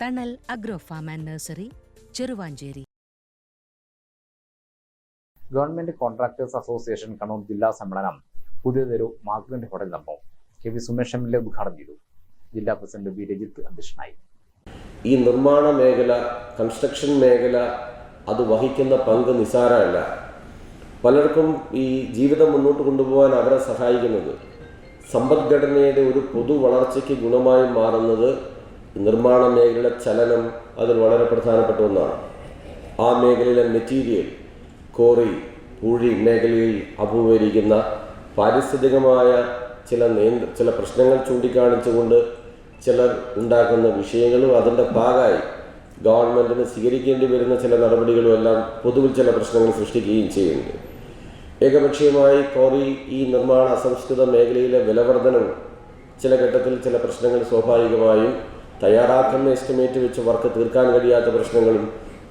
Thanal agro farm and nursery Cheruvancheri. Government contractors association Kannur ജില്ലാ സമ്മേളനം പുതിയതൊരു തെരു ഹോട്ടൽ നടന്നു K V Sumesh M L A ഉദ്ഘാടനം ചെയ്തു. ജില്ലാ പ്രസിഡന്റ് വി രജിത്ത് അധ്യക്ഷനായി. ഈ നിർമ്മാണ മേഖല കൺസ്ട്രക്ഷൻ മേഖല അത് വഹിക്കുന്ന പങ്ക് നിസാരമല്ല. പലർക്കും ഈ ജീവിതം മുന്നോട്ട് കൊണ്ടുപോകാൻ അവരെ സഹായിക്കുന്നത് സമ്പദ്ഘടനയുടെ ഒരു പൊതു വളർച്ചയ്ക്ക് ഗുണമായി മാറുന്നത് നിർമ്മാണ മേഖലയുടെ ചലനം അതിൽ വളരെ പ്രധാനപ്പെട്ട ഒന്നാണ്. ആ മേഖലയിലെ മെറ്റീരിയൽ കോറി പൂഴി മേഖലയിൽ അഭിമുഖീകരിക്കുന്ന പാരിസ്ഥിതികമായ ചില നിയന്ത്ര ചില പ്രശ്നങ്ങൾ ചൂണ്ടിക്കാണിച്ചുകൊണ്ട് ചിലർ ഉണ്ടാക്കുന്ന വിഷയങ്ങളും അതിന്റെ ഭാഗമായി ഗവൺമെന്റിന് സ്വീകരിക്കേണ്ടി വരുന്ന ചില നടപടികളും എല്ലാം പൊതുവിൽ ചില പ്രശ്നങ്ങൾ സൃഷ്ടിക്കുകയും ചെയ്യുന്നുണ്ട്. ഏകപക്ഷീയമായി കോറി ഈ നിർമ്മാണ അസംസ്കൃത മേഖലയിലെ വിലവർധനവും ചില ഘട്ടത്തിൽ ചില പ്രശ്നങ്ങൾ സ്വാഭാവികമായും തയ്യാറാക്കുന്ന എസ്റ്റിമേറ്റ് വെച്ച് വർക്ക് തീർക്കാൻ കഴിയാത്ത പ്രശ്നങ്ങളും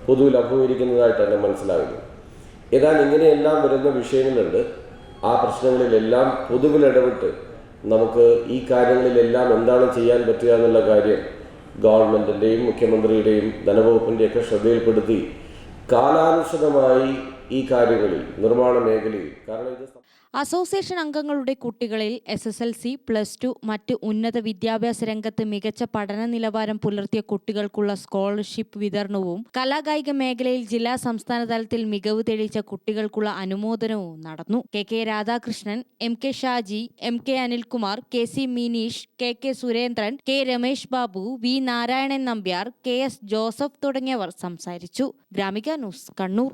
പൊതുവിൽ അഭിമുഖീകരിക്കുന്നതായിട്ട് തന്നെ മനസ്സിലാകുന്നു. ഏതാണ്ട് ഇങ്ങനെയെല്ലാം വരുന്ന വിഷയങ്ങളുണ്ട്. ആ പ്രശ്നങ്ങളിലെല്ലാം പൊതുവിൽ ഇടപെട്ട് നമുക്ക് ഈ കാര്യങ്ങളിലെല്ലാം എന്താണ് ചെയ്യാൻ പറ്റുക എന്നുള്ള കാര്യം ഗവൺമെന്റിന്റെയും മുഖ്യമന്ത്രിയുടെയും ധനവകുപ്പിന്റെയൊക്കെ ശ്രദ്ധയിൽപ്പെടുത്തി കാലാനുസൃതമായി ഈ കാര്യങ്ങളിൽ നിർമ്മാണ മേഖലയിൽ. കാരണം ഇത് അസോസിയേഷൻ അംഗങ്ങളുടെ കുട്ടികളിൽ S S L C plus two മറ്റ് ഉന്നത വിദ്യാഭ്യാസ രംഗത്ത് മികച്ച പഠന നിലവാരം പുലർത്തിയ കുട്ടികൾക്കുള്ള സ്കോളർഷിപ്പ് വിതരണവും കലാകായിക മേഖലയിൽ ജില്ലാ സംസ്ഥാന തലത്തിൽ മികവ് തെളിയിച്ച കുട്ടികൾക്കുള്ള അനുമോദനവും നടന്നു. K K Radhakrishnan M K Shaji M K Anilkumar K C Mineesh K K Surendran K Ramesh Babu V Narayanan Nambiar K S Joseph തുടങ്ങിയവർ സംസാരിച്ചു. Gramika news Kannur.